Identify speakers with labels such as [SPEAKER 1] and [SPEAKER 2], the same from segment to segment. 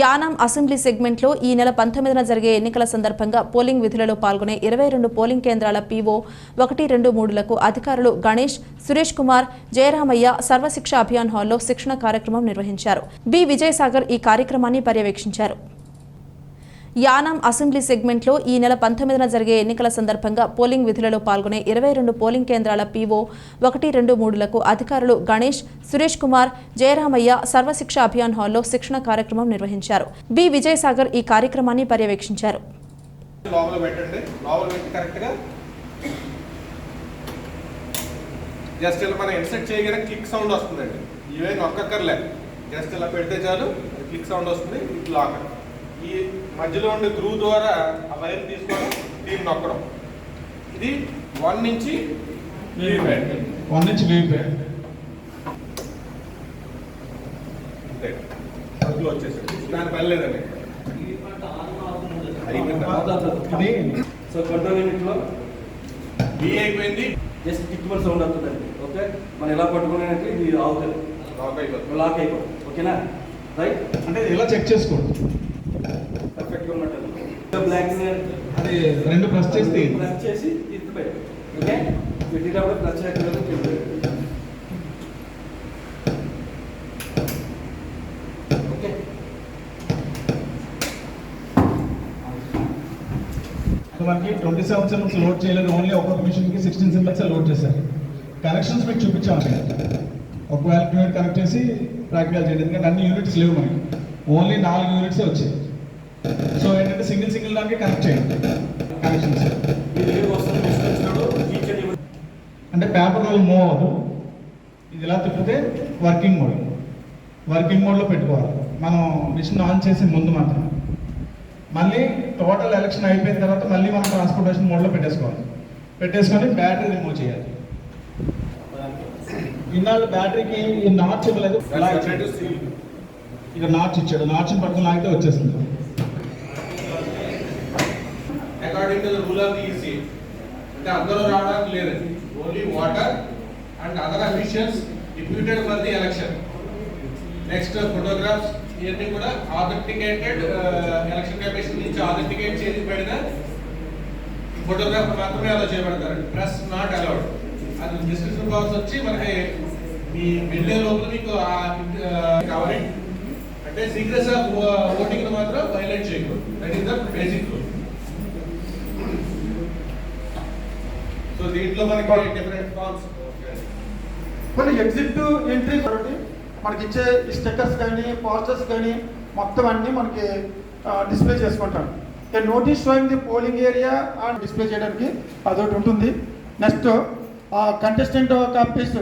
[SPEAKER 1] Yanam assembly సెగ్మెంట్లో ఈ నెల పంతొమ్మిదిన జరిగే ఎన్నికల సందర్భంగా పోలింగ్ విధులలో పాల్గొనే ఇరవై రెండు పోలింగ్ కేంద్రాల పీఓ ఒకటి రెండు మూడులకు అధికారులు గణేష్ సురేష్ కుమార్ జయరామయ్య సర్వశిక్ష అభియాన్ హాల్లో శిక్షణ కార్యక్రమం నిర్వహించారు. బి. విజయసాగర్ ఈ కార్యక్రమాన్ని పర్యవేక్షించారు. యానాం అసెంబ్లీ సెగ్మెంట్లో ఈ నెల పంతొమ్మిదిన జరిగే ఎన్నికల సందర్భంగా పోలింగ్ విధులలో పాల్గొనే ఇరవై రెండు పోలింగ్ కేంద్రాల పీఓ ఒకటి రెండు మూడులకు అధికారులు గణేష్ సురేష్ కుమార్ జయరామయ్య సర్వశిక్ష అభియాన్ హాల్లో శిక్షణ కార్యక్రమం నిర్వహించారు. బి విజయసాగర్ ఈ కార్యక్రమాన్ని పర్యవేక్షించారు.
[SPEAKER 2] జస్ట్ ఇలా మనం ఇన్సెట్ చేయగానే క్లిక్ సౌండ్ వస్తుందండి. ఇవే నొక్కర్లే జస్ట్ ఇలా పెడితే చాలు క్లిక్ సౌండ్ వస్తుంది ఇట్లా ఈ మధ్యలో ఉండే గ్రూ ద్వారా ఆ వైర్ తీసుకోవడం దీన్ని నొక్కడం. ఇది వన్ నుంచి
[SPEAKER 3] వన్ నుంచి
[SPEAKER 2] అంతే. అందులో వచ్చేసింది దాని పని లేదండి.
[SPEAKER 4] సో కంట్రోల్ యూనిట్లో
[SPEAKER 2] బి అయిపోయింది.
[SPEAKER 4] జస్ట్ టిక్మల్ సౌండ్ అవుతుందండి. ఓకే మనం ఎలా పట్టుకునేది ఇది ఆగుతుంది
[SPEAKER 2] లాక్ అయిపోతుంది.
[SPEAKER 4] లాక్ అయిపోతుంది. ఓకేనా రైట్
[SPEAKER 3] అంటే ఇలా చెక్ చేసుకోండి.
[SPEAKER 4] బ్లాక్
[SPEAKER 3] అది రెండు ప్రెస్ చేస్తే
[SPEAKER 4] ప్లస్ చేసి పెట్టు ఓకే? పెట్టేటప్పుడు చేయకుండా పెట్టు ఓకే?
[SPEAKER 3] మనకి ట్వంటీ సెవెన్ సింబల్స్ లోడ్ చేయలేదు. ఓన్లీ ఒక్కొక్క మిషన్కి సిక్స్టీన్ సింబల్స్ లోడ్ చేశారు. కనెక్షన్స్ మీకు చూపించాము ఒకవేళ యూనిట్ కనెక్ట్ చేసి ప్రాక్టికల్ చేయండి ఎందుకంటే అన్ని యూనిట్స్ లేవు మనకి. ఓన్లీ నాలుగు యూనిట్స్ వచ్చాయి. సో ఏంటంటే సింగిల్ సింగిల్ దానికి కనెక్ట్ చేయండి. కనెక్షన్స్ అంటే పేపర్ రోల్ మూవ్ అవ్వదు. ఇది ఇలా తిప్పితే వర్కింగ్ మోడ్ వర్కింగ్ మోడ్లో పెట్టుకోవాలి. మనం మిషన్ ఆన్ చేసే ముందు మాత్రం మళ్ళీ టోటల్ ఎలక్షన్ అయిపోయిన తర్వాత మళ్ళీ మనం ట్రాన్స్పోర్టేషన్ మోడ్లో పెట్టేసుకోవాలి. పెట్టేసుకొని బ్యాటరీ రిమూవ్ చేయాలి. ఇన్నాళ్ళు బ్యాటరీకి ఈ నాచ్ ఇవ్వలేదు. ఇక నాచ్ ఇచ్చాడు. నాచ్ పట్టుకుని లాగితే వచ్చేసింది.
[SPEAKER 2] According to the rule of the EC అంటే అందరూ రావడానికి లేదు. Only voter and other officials deputed for the election next photographs ఇవన్నీ కూడా ఆథెంటికేటెడ్ ఎలక్షన్ కమిషన్ నుంచి ఆథెంటికేట్ చేసి పెడిన ఫోటోగ్రాఫ్ మాత్రమే అలా చేయబడతారు. ప్రెస్ నాట్ అలౌడ్ అది డిస్క్రిప్షన్ బాక్స్ వచ్చి మనకి మీ వెళ్ళే లోపల మీకు కావాలి అంటే సీక్రెట్స్ ఆఫ్ ఓటింగ్ మాత్రం వైలెట్ చేయకూడదు. That is the basic rule so దీంట్లో మనకి డిఫరెంట్ ఫార్మ్స్
[SPEAKER 5] కొన్ని ఎగ్జిట్ ఎంట్రీ కాబట్టి మనకి ఇచ్చే స్టిక్కర్స్ కానీ పోస్టర్స్ కానీ మొత్తం అన్ని మనకి డిస్ప్లే చేసుకుంటాం notice showing the polling area display చేయడానికి అదొకటి ఉంటుంది. నెక్స్ట్ కంటెస్టెంట్ ఒక పీస్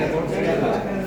[SPEAKER 5] やだ。